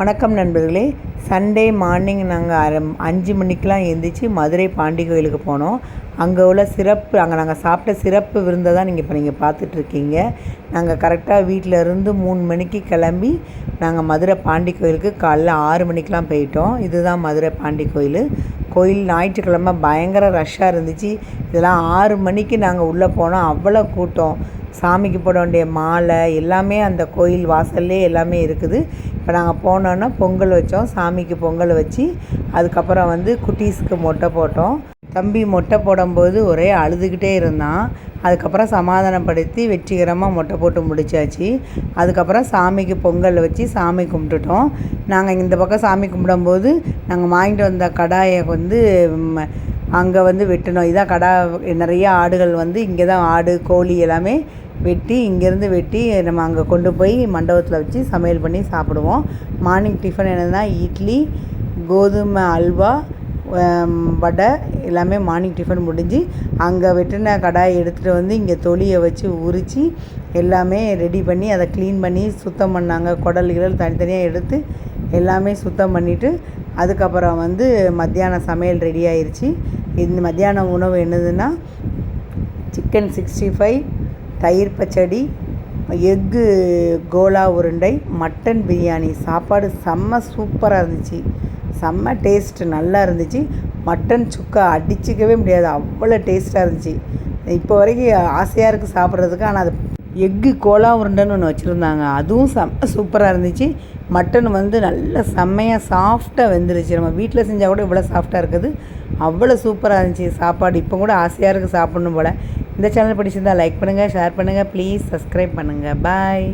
வணக்கம் நண்பர்களே. Sunday morning நாங்கள் அஞ்சு மணிக்கெலாம் எழுந்திரிச்சு மதுரை பாண்டி கோயிலுக்கு போனோம். அங்கே உள்ள சிறப்பு அங்கே நாங்கள் சாப்பிட்ட சிறப்பு விருந்தை தான் நீங்கள் இப்போ நீங்கள் பார்த்துட்ருக்கீங்க. நாங்கள் கரெக்டாக வீட்டில் இருந்து மூணு மணிக்கு கிளம்பி நாங்கள் மதுரை பாண்டி கோயிலுக்கு காலைல ஆறு மணிக்கெலாம் போயிட்டோம். இதுதான் மதுரை பாண்டி கோயில். கோயில் ஞாயிற்றுக்கிழமை பயங்கர ரஷ்ஷாக இருந்துச்சு. இதெல்லாம் ஆறு மணிக்கு நாங்கள் உள்ளே போனோம். அவ்வளோ கூட்டம். சாமிக்கு போட வேண்டிய மாலை எல்லாமே அந்த கோயில் வாசல்லே எல்லாமே இருக்குது. இப்போ நாங்கள் போனோன்னா பொங்கல் வச்சோம் சாமிக்கு பொங்கல் வச்சு அதுக்கப்புறம் வந்து குட்டீஸ்க்கு மொட்டை போட்டோம். தம்பி மொட்டை போடும்போது ஒரே அழுதுகிட்டே இருந்தான். அதுக்கப்புறம் சமாதானப்படுத்தி வெற்றிகரமாக மொட்டை போட்டு முடிச்சாச்சு. அதுக்கப்புறம் சாமிக்கு பொங்கல் வச்சு சாமி கும்பிட்டுட்டோம். நாங்கள் இந்த பக்கம் சாமி கும்பிடும்போது நாங்கள் வாங்கிட்டு வந்த கடாயை வந்து அங்கே வந்து வெட்டினோம் இதான் கடா நிறைய ஆடுகள் வந்து இங்கே தான் ஆடு கோழி எல்லாமே வெட்டி இங்கேருந்து வெட்டி நம்ம அங்கே கொண்டு போய் மண்டபத்தில் வச்சு சமையல் பண்ணி சாப்பிடுவோம். மார்னிங் டிஃபன் என்னென்னா இட்லி கோதுமை அல்வா வடை எல்லாமே மார்னிங் டிஃபன் முடிஞ்சு அங்கே வெட்டின கடாயை எடுத்துகிட்டு வந்து இங்கே தொலியை வச்சு உரித்து எல்லாமே ரெடி பண்ணி அதை க்ளீன் பண்ணி சுத்தம் பண்ணாங்க. குடல் கிடல் தனித்தனியாக எடுத்து எல்லாமே சுத்தம் பண்ணிவிட்டு அதுக்கப்புறம் வந்து மத்தியான சமையல் ரெடி ஆயிடுச்சு இந்த மத்தியான உணவு என்னதுன்னா சிக்கன் சிக்ஸ்டி ஃபைவ் தயிர் பச்சடி எக்கு கோலா உருண்டை மட்டன் பிரியாணி. சாப்பாடு செம்ம சூப்பராக இருந்துச்சு. செம்ம டேஸ்ட் நல்லா இருந்துச்சு. மட்டன் சுக்கா அடிச்சிக்கவே முடியாது. அவ்வளோ டேஸ்ட்டாக இருந்துச்சு. இப்போ வரைக்கும் ஆசையாக இருக்குது சாப்பிட்றதுக்கு. ஆனால் அது எக்கு கோலா உருண்டைன்னு ஒன்று வச்சுருந்தாங்க. அதுவும் செம்ம சூப்பராக இருந்துச்சு. மட்டன் வந்து நல்ல செம்மையாக சாஃப்டாக வெந்துருச்சு. நம்ம வீட்டில் செஞ்சால் கூட இவ்வளோ சாஃப்டாக இருக்குது. அவ்வளோ சூப்பராக இருந்துச்சு சாப்பாடு. இப்போ கூட ஆசையாக இருக்குது சாப்பிட்ணும் போல். இந்த சேனல் பிடிச்சிருந்தா லைக் பண்ணுங்கள் ஷேர் பண்ணுங்கள் ப்ளீஸ் சப்ஸ்கிரைப் பண்ணுங்கள் பாய்